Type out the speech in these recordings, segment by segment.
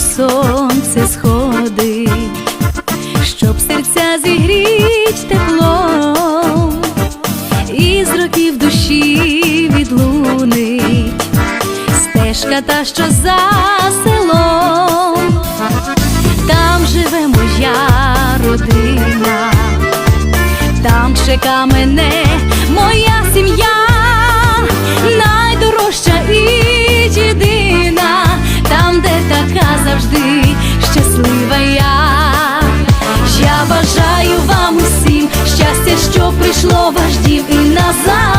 сонце сходить, щоб серця зігріть тепло, і з років душі відлунить стежка та що за селом, там живе моя родина, там чека мене, моя сім'я, найдорожча. завжди щаслива я. Я бажаю вам усім щастя, що прийшло ваш дім і назад.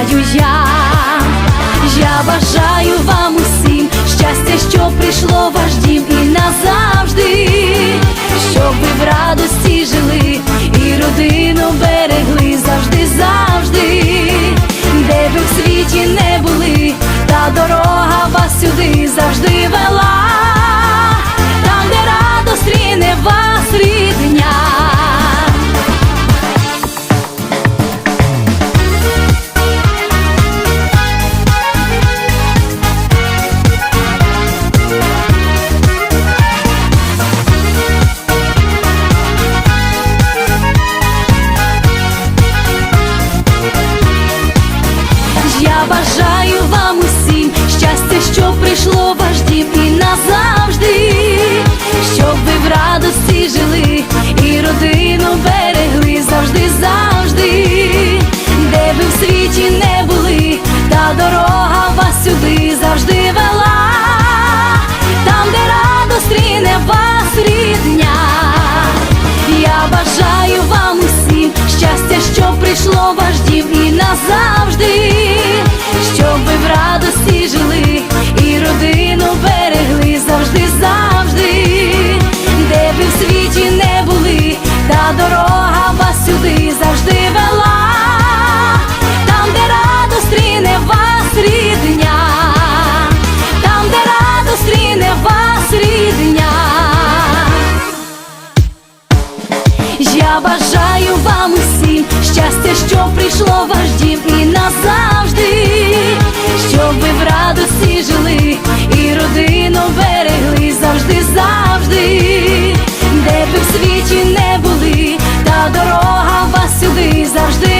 бажаю я, я бажаю вам усім щастя, що прийшло в ваш дім і назавжди, щоб ви в радості Щоб прийшло ваш дім і назавжди, щоб ви в радості жили і родину берегли завжди, завжди, де б в світі не були, та дорога вас сюди завжди.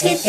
hits hit